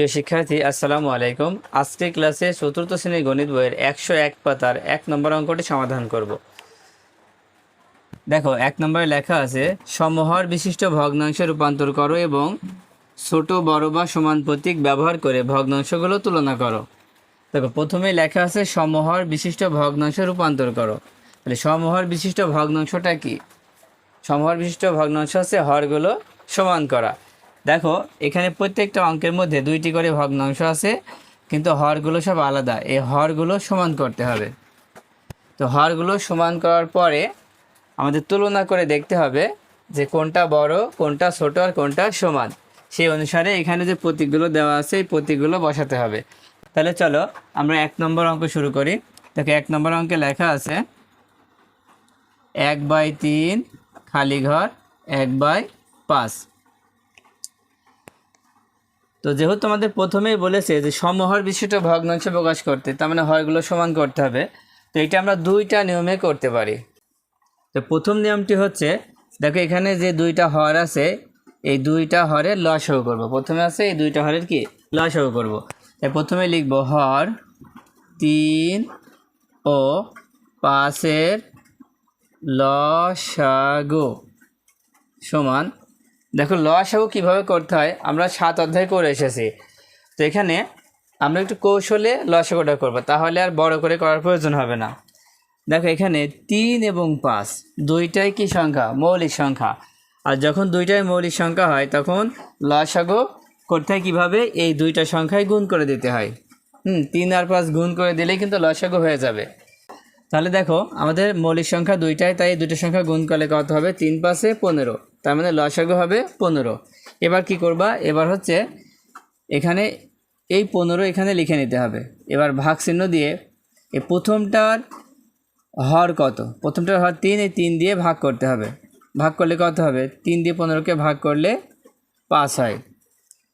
প্রিয় শিক্ষার্থী, আসসালামু আলাইকুম। আজকে ক্লাসে চতুর্থ শ্রেণির গণিত বইয়ের একশো এক পাতার এক নম্বর অঙ্কটি সমাধান করব। দেখো, এক নম্বরে লেখা আছে, সমহর বিশিষ্ট ভগ্নাংশে রূপান্তর করো এবং ছোট, বড় বা সমান প্রতীক ব্যবহার করে ভগ্নাংশগুলো তুলনা করো। দেখো, প্রথমে লেখা আছে, সমহর বিশিষ্ট ভগ্নাংশে রূপান্তর করো। তাহলে সমহর বিশিষ্ট ভগ্নাংশটা কি? সমহর বিশিষ্ট ভগ্নাংশ হচ্ছে হরগুলো সমান করা। দেখো, এখানে প্রত্যেকটা অঙ্কের মধ্যে দুইটি করে ভগ্নাংশ আছে, কিন্তু হরগুলো সব আলাদা। এই হরগুলো সমান করতে হবে। তো হরগুলো সমান করার পরে আমাদের তুলনা করে দেখতে হবে যে কোনটা বড়, কোনটা ছোট আর কোনটা সমান। সেই অনুসারে এখানে যে প্রতীকগুলো দেওয়া আছে, এই প্রতীকগুলো বসাতে হবে। তাহলে চলো, আমরা এক নম্বর অঙ্ক শুরু করি। দেখো, এক নম্বর অঙ্কে লেখা আছে, এক বাই তিন খালি ঘর, এক বাই পাঁচ। তো যেহেতু আমাদের প্রথমেই বলেছে যে সমহর বিশিষ্ট ভগ্নাংশ প্রকাশ করতে, তার মানে হরগুলো সমান করতে হবে, তো এটা আমরা দুইটা নিয়মে করতে পারি। তো প্রথম নিয়মটি হচ্ছে, দেখো এখানে যে দুইটা হর আছে, এই দুইটা হরের লসও করব। প্রথমে আছে, এই দুইটা হরের কি? লসও করব। তাই প্রথমে লিখব হর, তিন ও পাঁচের লসাগু সমান দেখো লসাগু কীভাবে করতে হয়, আমরা সাত অধ্যায় করে এসেছি। তো এখানে আমরা একটু কৌশলে লসাগুটা করব, তাহলে আর বড় করে করার প্রয়োজন হবে না। দেখো, এখানে তিন এবং পাঁচ, দুইটাই কি সংখ্যা? মৌলিক সংখ্যা। আর যখন দুইটাই মৌলিক সংখ্যা হয়, তখন লসাগু করতে হয় কীভাবে? এই দুইটা সংখ্যায় গুণ করে দিতে হয়। হুম, তিন আর পাঁচ গুণ করে দিলেই কিন্তু লসাগু হয়ে যাবে। তাহলে দেখো, আমাদের মৌলিক সংখ্যা দুইটাই, তাই দুটো সংখ্যা গুণ করলে কত হবে? তিন পাশে পনেরো। তার মানে লসাগু হবে পনেরো। এবার কি করবা? এবার হচ্ছে এখানে এই পনেরো এখানে লিখে নিতে হবে। এবার ভাগ চিহ্ন দিয়ে এই প্রথমটার হর কত? প্রথমটার হর তিন, এই তিন দিয়ে ভাগ করতে হবে। ভাগ করলে কত হবে? তিন দিয়ে পনেরোকে ভাগ করলে পাঁচ হয়।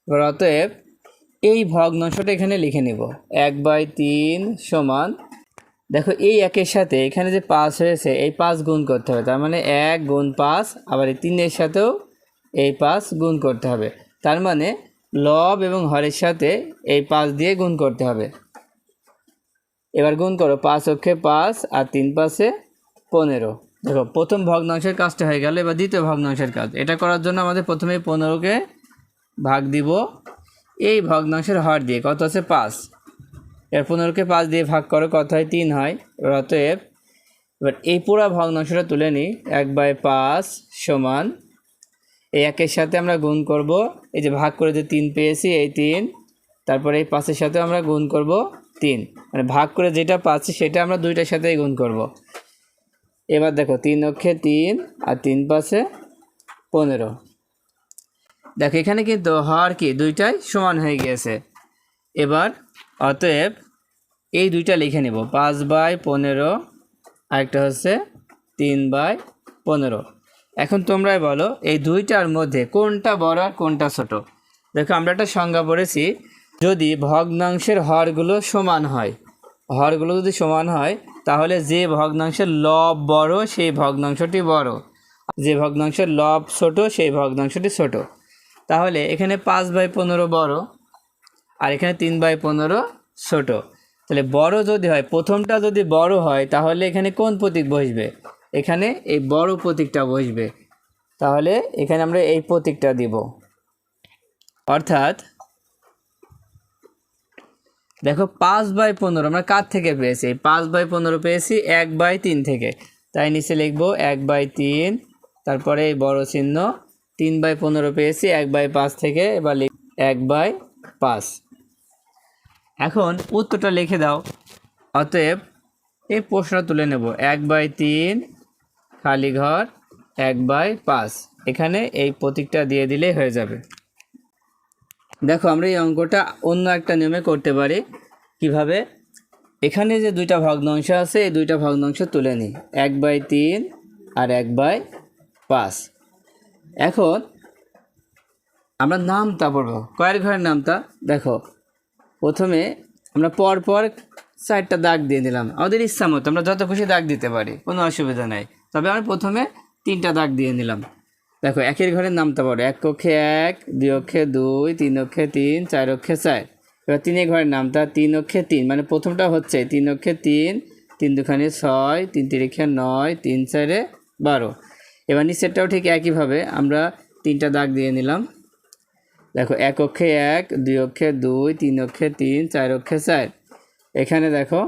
এবার অতএব এই ভগ্নাংশটা এখানে লিখে নিব। এক বাই তিন সমান দেখো, এই একের সাথে এখানে যে পাঁচ হয়েছে, এই পাঁচ গুণ করতে হবে। তার মানে এক গুণ পাঁচ, আবার এই তিনের সাথেও এই পাঁচ গুণ করতে হবে। তার মানে লব এবং হরের সাথে এই পাঁচ দিয়ে গুণ করতে হবে। এবার গুণ করো, পাঁচ অক্ষে পাঁচ আর তিন পাশে পনেরো। দেখো, প্রথম ভগ্নাংশের কাজটা হয়ে গেল, এবার দ্বিতীয় ভগ্নাংশের কাজ। এটা করার জন্য আমাদের প্রথমে পনেরোকে ভাগ দিব। এই ভগ্নাংশের হর দিয়ে কত আছে? পাঁচ। এর পনেরোকে পাঁচ দিয়ে ভাগ করো কত হয় তিন হয়। অতএব, এবার এই পুরা ভগ্নাংশটা তুলে নিই। এক বাই পাঁচ সমান, এই একের সাথে আমরা গুণ করব, এই যে ভাগ করে যে তিন পেয়েছি, এই তিন, তারপরে এই পাঁচের সাথে আমরা গুণ করব তিন। মানে ভাগ করে যেটা পাচ্ছি সেটা আমরা দুইটার সাথেই গুণ করব। এবার দেখো, তিন অক্ষে তিন আর তিন পাশে পনেরো। দেখো, এখানে কিন্তু হর কি? দুইটাই সমান হয়ে গিয়েছে। এবার অতএব এই দুইটা লিখে নেব। পাঁচ বাই পনেরো, আরেকটা হচ্ছে তিন বাই পনেরো। এখন তোমরাই বলো, এই দুইটার মধ্যে কোনটা বড় আর কোনটা ছোট? দেখো, আমরা একটা সংজ্ঞা পড়েছি, যদি ভগ্নাংশের হরগুলো সমান হয়, হরগুলো যদি সমান হয়, তাহলে যে ভগ্নাংশের লব বড়, সেই ভগ্নাংশটি বড়। যে ভগ্নাংশের লব ছোট, সেই ভগ্নাংশটি ছোট। তাহলে এখানে পাঁচ বাই পনেরো বড়। আর এখানে তিন বাই পনেরো ছোট। তাহলে বড় যদি হয়, প্রথমটা যদি বড় হয়, তাহলে এখানে কোন প্রতীক বসবে? এখানে এই বড় প্রতীকটা বসবে। তাহলে এখানে আমরা এই প্রতীকটা দিব। অর্থাৎ, দেখো পাঁচ বাই পনেরো, আমরা কার থেকে পেয়েছি? পাঁচ বাই পনেরো পেয়েছি, এক বাই তিন থেকে। তাই নিচে লিখব এক বাই তিন, তারপরে এই বড় চিহ্ন, তিন বাই পনেরো পেয়েছি, এক বাই পাঁচ থেকে, এবার লিখ এক বাই পাঁচ। এখন উত্তরটা লিখে দাও। অতএব এই প্রশ্নটা তুলে নেব। এক বাই তিন, খালি ঘর, এক বাই পাঁচ। এখানে এই প্রতীকটা দিয়ে দিলেই হয়ে যাবে। দেখো, আমরা এই অঙ্কটা অন্য একটা নিয়মে করতে পারি। কীভাবে? এখানে যে দুইটা ভগ্নাংশ আছে, এই দুইটা ভগ্নাংশ তুলে নিই। এক বাই তিন আর এক বাই পাঁচ। এখন আমরা নামতা পড়ব। কয়ের ঘরের নামতা দেখো প্রথমে আমরা পর পর চারটা দাগ দিয়ে দিলাম। আমাদের ইচ্ছা মতো, আমরা যত খুশি দাগ দিতে পারি, কোনো অসুবিধা নাই। তবে আমরা প্রথমে তিনটা দাগ দিয়ে নিলাম। দেখো, একের ঘরের নামটা বড়। এক কক্ষে এক, দুই অক্ষে দুই, তিন অক্ষে তিন, চার অক্ষে চার। এবার তিনের ঘরের নামটা তিন অক্ষে তিন মানে প্রথমটা হচ্ছে তিন অক্ষে তিন তিন দুখানে ছয়, তিন তিরিখে নয়, তিন চারে বারো। এবার নিচেরটাও ঠিক একইভাবে আমরা তিনটা দাগ দিয়ে নিলাম। দেখো, এক অক্ষে এক, দুই অক্ষে দুই, তিন অক্ষে তিন, চার অক্ষে চার। এখানে দেখো,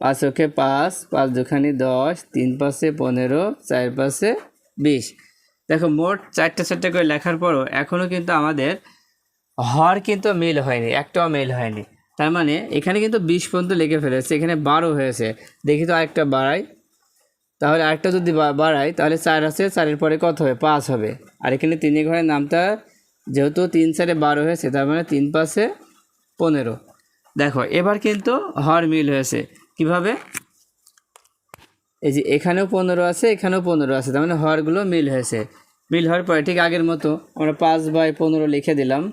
পাঁচ অক্ষে পাঁচ পাঁচ দুখানি দশ, তিন পাশে পনেরো, চার পাশে বিশ। দেখো, মোট চারটে চারটে করে লেখার পরও এখনও কিন্তু আমাদের হর কিন্তু মিল হয়নি, একটাও মিল হয়নি। তার মানে এখানে কিন্তু বিশ পর্যন্ত লিখে ফেলেছে, এখানে বারো হয়েছে। দেখি তো আরেকটা বাড়াই। তাহলে আরেকটা যদি বাড়াই, তাহলে চার আছে, চারের পরে কত হবে? পাঁচ হবে। আর এখানে তিন ঘরের নামটা যেহেতু তিন চারে বারো হয়েছে, তার মানে তিন পাশে পনেরো। দেখো, এবার কিন্তু হর মিল হয়েছে। কীভাবে? এই যে এখানেও পনেরো আছে, এখানেও পনেরো আছে, তার মানে হরগুলো মিল হয়েছে। মিল হওয়ার পরে ঠিক আগের মতো আমরা পাঁচ বাই পনেরো লিখে দিলাম।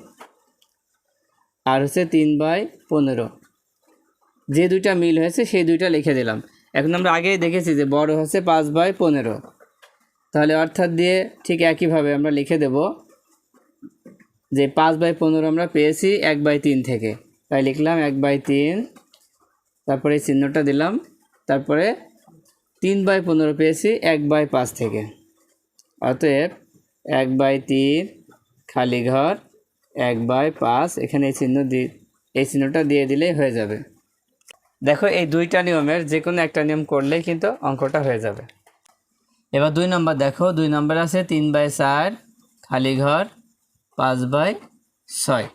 আর হচ্ছে তিন বাই পনেরো। যে দুইটা মিল হয়েছে, সেই দুইটা লিখে দিলাম। এখন আমরা আগেই দেখেছি যে বড় হচ্ছে পাঁচ বাই পনেরো। তাহলে অর্থাৎ দিয়ে ঠিক একইভাবে আমরা লিখে দেব। যে পাঁচ বাই পনেরো আমরা পেয়েছি এক বাই তিন থেকে। তাই লিখলাম এক বাই তিন। তারপরে এই চিহ্নটা দিলাম। তারপরে তিন বাই পনেরো পেয়েছি এক বাই পাঁচ থেকে। অতএব এক বাই তিন খালি ঘর, এক বাই পাঁচ, এখানে এই চিহ্ন দি, এই চিহ্নটা দিয়ে দিলেই হয়ে যাবে। দেখো এই দুইটা নিয়মের যে কোনো একটা নিয়ম করলেই কিন্তু অঙ্কটা হয়ে যাবে। এবার দুই নম্বর দেখো, দুই নম্বর আছে তিন বাই চার, খালি ঘর পাঁচ বাই ছয়।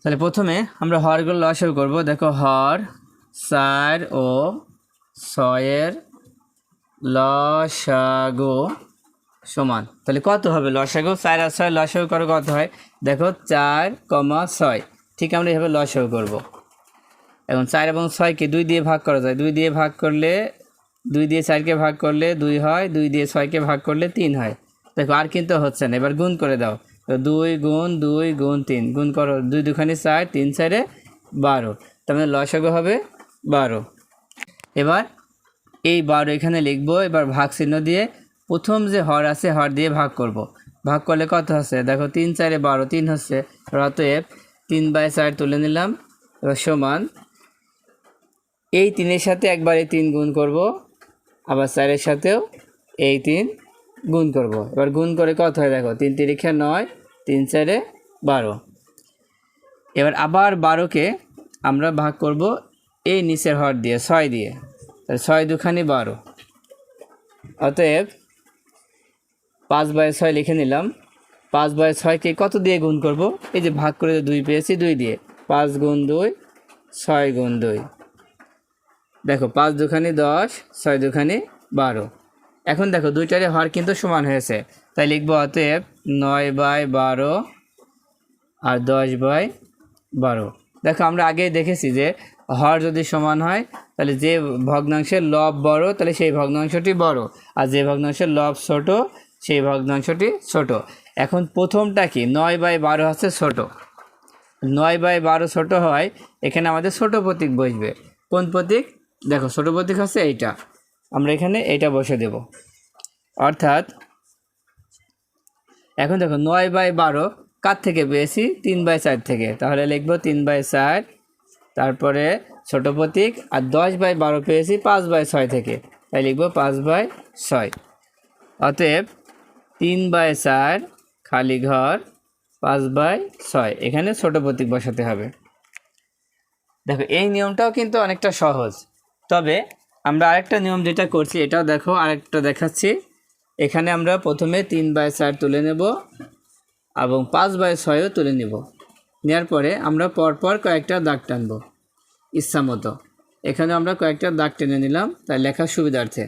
তাহলে প্রথমে আমরা হরগুলো লসাগু করব। দেখো হর চার ও ছয়ের লসাগু সমান। তাহলে কত হবে লসাগু? চার আর ছয় লসাগু করো কত হয়? দেখো চার কমা ছয়। ঠিক আমরা এভাবে লসাগু করব। এখন চার এবং ছয়কে দুই দিয়ে ভাগ করা যায়। দুই দিয়ে ভাগ করলে দুই দিয়ে চারকে ভাগ করলে দুই হয়। দুই দিয়ে ছয়কে ভাগ করলে তিন হয়। দেখো, আর কিন্তু হচ্ছে না। এবার গুণ করে দাও। তো দুই গুণ দুই গুণ তিন। গুণ করো, দুই দুখানি চার, তিন চারে বারো। তার মানে লসাগু হবে বারো। এবার এই বারো এখানে লিখব। এবার ভাগ চিহ্ন দিয়ে প্রথম যে হর আছে, হর দিয়ে ভাগ করব। ভাগ করলে কত হচ্ছে? দেখো, তিন চারে বারো, তিন হচ্ছে অতএব তিন বাই চার তুলে নিলাম। সমান। এই তিনের সাথে একবার তিন গুণ করব। আবার চারের সাথেও এই তিন গুণ করব। এবার গুণ করে কত হয় দেখো? তিন তিরিখে নয়, তিন চারে বারো। এবার আবার বারোকে আমরা ভাগ করব এই নিচের হর দিয়ে, ছয় দিয়ে। তাহলে ছয় দুখানি বারো। অতএব পাঁচ বাই ছয় লিখে নিলাম। পাঁচ বাই ছয়কে কত দিয়ে গুণ করব? এই যে ভাগ করে দুই পেয়েছি, দুই দিয়ে। পাঁচ গুণ দুই, ছয় গুণ দুই। দেখো, পাঁচ দুখানি দশ, ছয় দুখানি বারো। এখন দেখো দুইটারে হর কিন্তু সমান হয়েছে। তাই লিখব অতএব নয় বাই বারো আর দশ বাই বারো। দেখো আমরা আগেই দেখেছি যে হর যদি সমান হয়, তাহলে যে ভগ্নাংশের লব বড়, তাহলে সেই ভগ্নাংশটি বড়। আর যে ভগ্নাংশের লব ছোট, সেই ভগ্নাংশটি ছোট। এখন প্রথমটা কি? নয় বাই বারো হচ্ছে ছোট। নয় বাই বারো ছোট হয়, এখানে আমাদের ছোট প্রতীক বসবে। কোন প্রতীক? দেখো ছোট প্রতীক হচ্ছে এইটা। আমরা এখানে এইটা বসে দেব। অর্থাৎ, এখন দেখো নয় বাই বারো কার থেকে পেয়েছি তিন বাই চার থেকে। তাহলে লিখব তিন বাই চার, তারপরে ছোট প্রতীক, আর দশ বাই বারো পেয়েছি পাঁচ বাই ছয় থেকে। তাই লিখব পাঁচ বাই ছয়। অতএব, তিন বাই চার খালি ঘর পাঁচ বাই ছয়। এখানে ছোট প্রতীক বসাতে হবে। দেখো, এই নিয়মটাও কিন্তু অনেকটা সহজ। তবে আমরা আরেকটা নিয়ম যেটা করছি, এটাও দেখো, আরেকটা দেখাচ্ছি। এখানে আমরা প্রথমে তিন বাই চার তুলে নেব এবং পাঁচ বাই ছয়ও তুলে নেব। নেওয়ার পরে আমরা পরপর কয়েকটা দাগ টানবো ইচ্ছা মতো। এখানে আমরা কয়েকটা দাগ টেনে নিলাম, তাই লেখার সুবিধার্থে।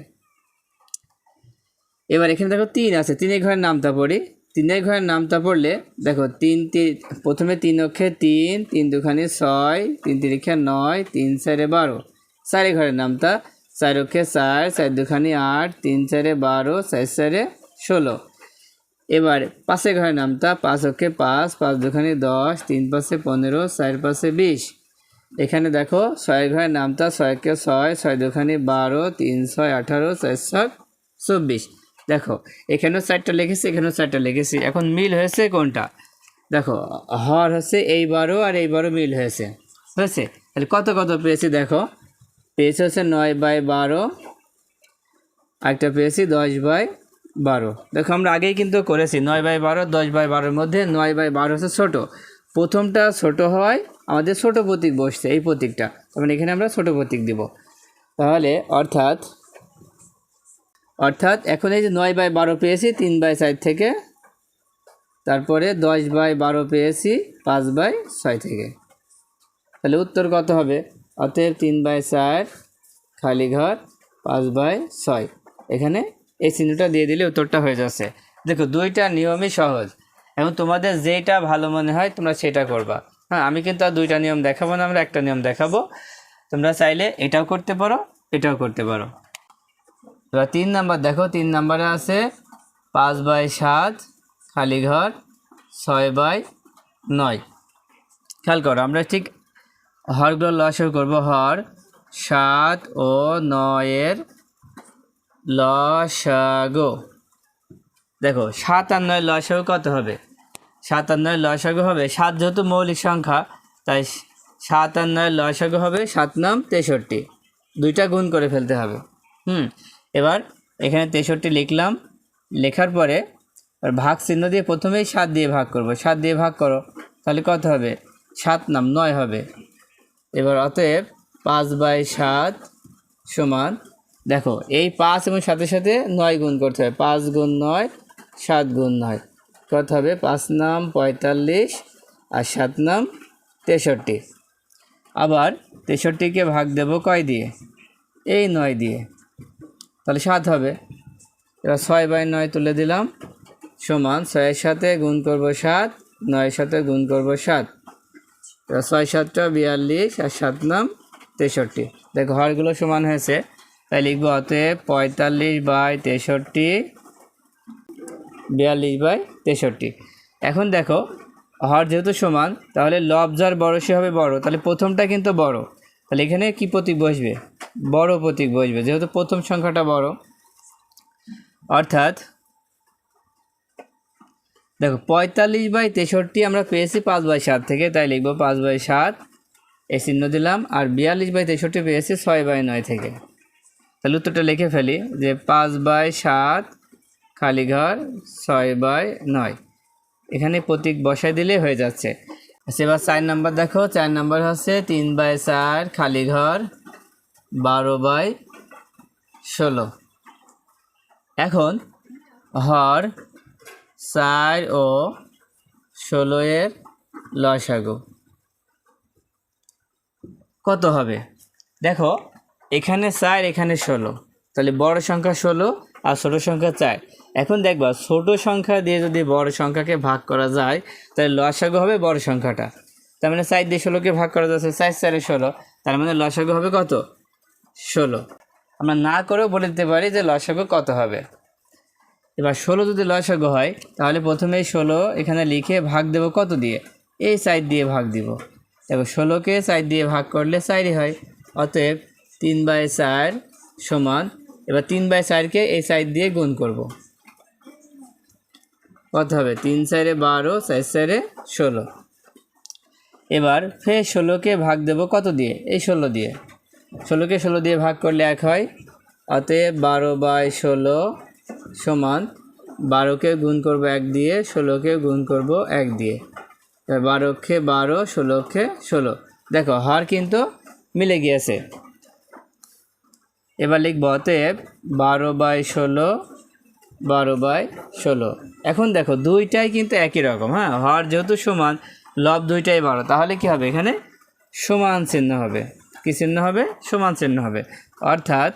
এবার এখানে দেখো তিন আছে, তিনের ঘরের নামটা পড়ি। তিনের ঘরের নামটা পড়লে দেখো তিন তিন, প্রথমে তিন অক্ষে তিন তিন দুখানে ছয়, তিন তিরিখে নয়, তিন চারে বারো। চারে ঘরের নামটা চার অক্ষে চার চার দুখানি আট, তিন চারে বারো, চার চারে ষোলো। এবার পাশে ঘরের নামটা, পাঁচ অক্ষে পাঁচ পাঁচ দুখানি দশ, তিন পাশে পনেরো, চার পাশে বিশ। এখানে দেখো ছয় ঘরের নামটা, ছয়কে ছয় ছয় দুখানি বারো, তিন ছয় আঠারো, চার ছয় চব্বিশ। দেখো, এখানেও চারটা লিখেছি, এখানেও চারটা লিখেছি। এখন মিল হয়েছে কোনটা? দেখো, হর হচ্ছে এই বারো আর এই বারো মিল হয়েছে। হয়েছে? তাহলে কত কত পেয়েছি দেখো? পেয়েছি হচ্ছে নয় বাই বারো। আরেকটা পেয়েছি দশ বাই বারো। দেখো, আমরা আগেই কিন্তু করেছি নয় বাই বারো, দশ বাই বারোর মধ্যে নয় বাই বারো হচ্ছে ছোটো। প্রথমটা ছোট হয়, আমাদের ছোট প্রতীক বসছে এই প্রতীকটা। তখন এখানে আমরা ছোট প্রতীক দিব। তাহলে অর্থাৎ অর্থাৎ এখন এই যে নয় বাই বারো পেয়েছি তিন বাই চার থেকে, তারপরে দশ বাই বারো পেয়েছি পাঁচ বাই ছয় থেকে। তাহলে উত্তর কত হবে? অতএব তিন বাই চার খালি ঘর, পাঁচ বাই ছয়। এখানে এই চিহ্নটা দিয়ে দিলে উত্তরটা হয়ে যাচ্ছে। দেখো, দুইটা নিয়মই সহজ। এখন তোমাদের যেটা ভালো মনে হয়, তোমরা সেটা করবা। হ্যাঁ আমি কিন্তু আর দুইটা নিয়ম দেখাবো না, আমরা একটা নিয়ম দেখাবো। তোমরা চাইলে এটাও করতে পারো, এটাও করতে পারো। এবার তিন নাম্বার, দেখো, তিন নাম্বারে আছে পাঁচ বাই সাত খালি ঘর, ছয় বাই নয়। খেয়াল করো, আমরা ঠিক হরগুলো লসও করব, হর সাত ও নয়ের লসাগো। দেখো, সাত আর নয় লসাগু কত হবে? সাত আর নয় লসাগু হবে সাত যেহেতু মৌলিক সংখ্যা, তাই সাত আর নয় লসাগু হবে সাত নাম তেষট্টি। দুইটা গুণ করে ফেলতে হবে। হুম, এবার এখানে তেষট্টি লিখলাম। লেখার পরে ভাগ চিহ্ন দিয়ে প্রথমেই সাত দিয়ে ভাগ করব। সাত দিয়ে ভাগ করো, তাহলে কত হবে? সাত নাম নয় হবে। এবার অতএব পাঁচ বাই সাত সমান, দেখো, এই পাঁচ এবং সাথে সাথে নয় গুণ করতে হবে। পাঁচ গুণ নয়, সাত গুণ নয়। কত হবে পাঁচ নাম পঁয়তাল্লিশ আর সাত নাম তেষট্টি। আবার তেষট্টিকে ভাগ দেব কয় দিয়ে? এই নয় দিয়ে। তাহলে সাত হবে। এবার ছয় বাই নয় তুলে দিলাম। সমান ছয়ের সাথে গুণ করব সাত, নয়ের সাথে গুণ করব সাত। ছয় সাতটা, বিয়াল্লিশ আর সাত নাম তেষট্টি। দেখো, হরগুলো সমান হয়েছে। তাই লিখব অতএব পঁয়তাল্লিশ বাই তেষট্টি, বিয়াল্লিশ বাই তেষট্টি। এখন দেখো, হর যেহেতু সমান, তাহলে লব যার বড়, সে হবে বড়। তাহলে প্রথমটা কিন্তু বড়। তাহলে এখানে কি প্রতীক বসবে? বড় প্রতীক বসবে, যেহেতু প্রথম সংখ্যাটা বড়। অর্থাৎ দেখো পঁয়তাল্লিশ বাই তেষট্টি আমরা পেয়েছি পাঁচ বাই সাত থেকে তাই লিখব পাঁচ বাই সাত। এ চিহ্ন দিলাম আর বিয়াল্লিশ বাই তেষট্টি পেয়েছি ছয় বাই নয় থেকে। তাহলে উত্তরটা লিখে ফেলি যে পাঁচ বাই সাত খালি ঘর ছয় বাই নয়। এখানে প্রতীক বসাই দিলে হয়ে যাচ্ছে। আচ্ছা, এবার চার নাম্বার দেখো চার নাম্বার হচ্ছে তিন বাই চার খালি ঘর বারো বাই ষোলো। এখন হর চার ও ষোলো এর লসাগু কত হবে? দেখো, এখানে চার, এখানে ষোলো। তাহলে বড় সংখ্যা ষোলো আর ছোটো সংখ্যা চার। এখন দেখবা, ছোট সংখ্যা দিয়ে যদি বড় সংখ্যাকে ভাগ করা যায়, তাহলে লসাগু হবে বড় সংখ্যাটা। তার মানে চার দিয়ে ষোলোকে ভাগ করা যাচ্ছে চার, চারে ষোলো। তার মানে লসাগু হবে কত? ষোলো। আমরা না করেও বলে দিতে পারি যে লসাগু কত হবে। এবার ষোলো যদি লসাগু হয়, তাহলে প্রথমে ষোলো এখানে লিখে ভাগ দেব কত দিয়ে? এই সাইড দিয়ে ভাগ দিব। এবার ষোলোকে সাইড দিয়ে ভাগ করলে চারই হয়। অতএব তিন বাই চার সমান, এবার তিন বাই চারকে এই সাইড দিয়ে গুণ করব। কত হবে? তিন চারে বারো, চার চারে ষোলো। এবার ফের ষোলোকে ভাগ দেব কত দিয়ে? এই ষোলো দিয়ে। ষোলোকে ষোলো দিয়ে ভাগ করলে এক হয়। অতএব বারো বাই ষোলো সমান বারোকে গুণ করব এক দিয়ে, ষোলোকে গুণ করব এক দিয়ে। বারোকে বারো, ষোলোকে ষোলো। দেখো, হার কিন্তু মিলে গিয়েছে। এবার লিখব, অতএব বারো বাই ষোলো, বারো বাই ষোলো। এখন দেখো, দুইটাই কিন্তু একই রকম হ্যাঁ? হর যেহেতু সমান, লব দুইটাই বারো। তাহলে কি হবে এখানে? সমান চিহ্ন হবে। কি চিহ্ন হবে? সমান চিহ্ন হবে। অর্থাৎ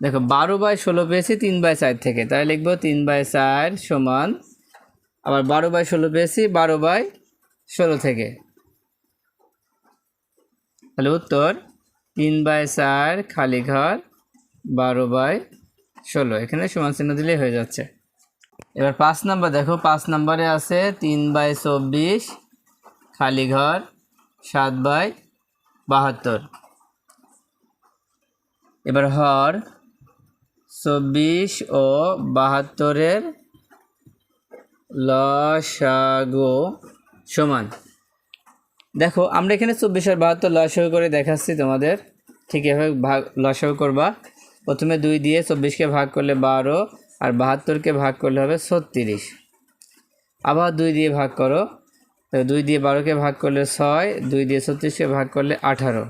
দেখো, বারো বাই ষোলো পেয়েছি, তিন বাই চার থেকে। তাই লিখব তিন বাই চার সমান, আবার বারো বাই ষোলো পেয়েছি, বারো বাই ষোলো থেকে। তাহলে উত্তর, তিন বাই চার খালি ঘর, বারো বাই ষোলো। এখানে সমান চিহ্ন দিলেই হয়ে যাচ্ছে। এবার পাঁচ নাম্বার, দেখো, পাঁচ নাম্বারে আছে তিন বাই চব্বিশ খালি ঘর, সাত বাই বাহাত্তর। এবার হর চব্বিশ ও বাহাত্তরের লসাগু সমান। দেখো, আমরা এখানে চব্বিশ আর বাহাত্তর লসাগু করে দেখাচ্ছি তোমাদের। ঠিক এভাবে ভাগ, লসাগু করবা। প্রথমে দুই দিয়ে চব্বিশকে ভাগ করলে বারো, আর বাহাত্তরকে ভাগ করলে হবে ছত্রিশ। আবার দুই দিয়ে ভাগ করো। দুই দিয়ে বারোকে ভাগ করলে ছয়, দুই দিয়ে ছত্রিশকে ভাগ করলে আঠারো।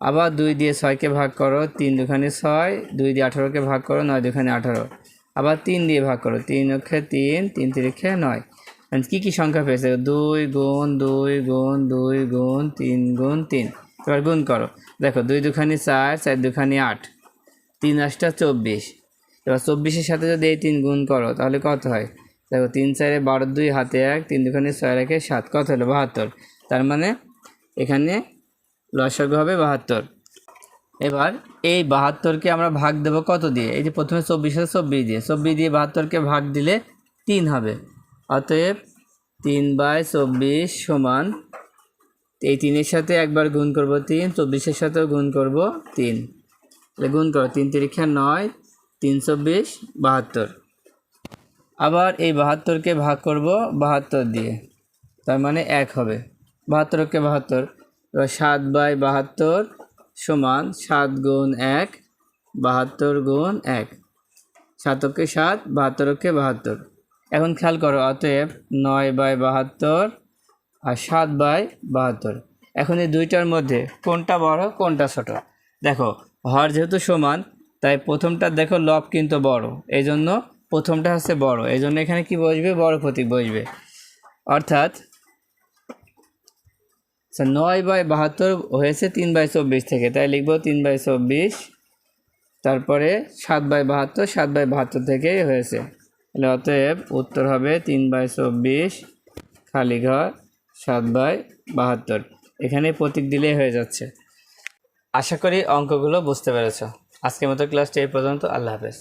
আবার দুই দিয়ে ছয়কে ভাগ করো, তিন দুখানি ছয়, দুই দিয়ে আঠারোকে ভাগ করো, নয় দুখানি আঠারো। আবার তিন দিয়ে ভাগ করো, তিন অক্ষে তিন তিন তিরিক্ষে নয়। মানে কী কী সংখ্যা পেয়েছে? দুই গুণ দুই গুণ দুই গুণ, তিন গুণ, তিন। এবার গুণ করো। দেখো, দুই দুখানি চার চার দুখানি আট। তিন আটটা চব্বিশ। এবার চব্বিশের সাথে যদি এই তিন গুণ করো, তাহলে কত হয়? দেখো, তিন চারে বারো দুই, হাতে এক, তিন দুখানি ছয় রেখে সাত। কত হলো? বাহাত্তর। তার মানে এখানে লসাগু হবে বাহাত্তর। এবার এই বাহাত্তরকে আমরা ভাগ দেব কত দিয়ে? এই যে প্রথমে চব্বিশ আছে, চব্বিশ দিয়ে। চব্বিশ দিয়ে বাহাত্তরকে ভাগ দিলে তিন হবে। অতএব তিন বাই চব্বিশ সমান এই তিনের সাথে একবার গুণ করব তিন, চব্বিশের সাথেও গুণ করব তিন। গুণ করো, তিন তিরিক্ষা নয়, তিন চব্বিশ, বাহাত্তর। আবার এই বাহাত্তরকে ভাগ করব বাহাত্তর দিয়ে। তার মানে এক হবে। বাহাত্তরকে বাহাত্তর। সাত বাই বাহাত্তর সমান সাত গুণ এক, বাহাত্তর গুণ এক। সাতকে সাত, বাহাত্তরকে বাহাত্তর। এখন খেয়াল করো, অতএব নয় বাই বাহাত্তর আর সাত বাই বাহাত্তর। এখন এই দুইটার মধ্যে কোনটা বড়, কোনটা ছোট? দেখো, হর যেহেতু সমান, তাই প্রথমটা দেখো লব কিন্তু বড়। এই জন্য প্রথমটা হচ্ছে বড়। এই জন্য এখানে কি বসবে? বড় প্রতীক বসবে। অর্থাৎ আচ্ছা, নয় বাই বাহাত্তর হয়েছে তিন বাই চব্বিশ থেকে তাই লিখব তিন বাই চব্বিশ তারপরে সাত বাই বাহাত্তর সাত বাই বাহাত্তর থেকেই হয়েছে। তাহলে অতএব উত্তর হবে তিন বাই চব্বিশ খালি ঘর সাত বাই বাহাত্তর। এখানে প্রতীক দিলেই হয়ে যাচ্ছে। আশা করি অঙ্কগুলো বুঝতে পেরেছ। আজকের মতো ক্লাসটি এই পর্যন্ত। আল্লাহ হাফেজ।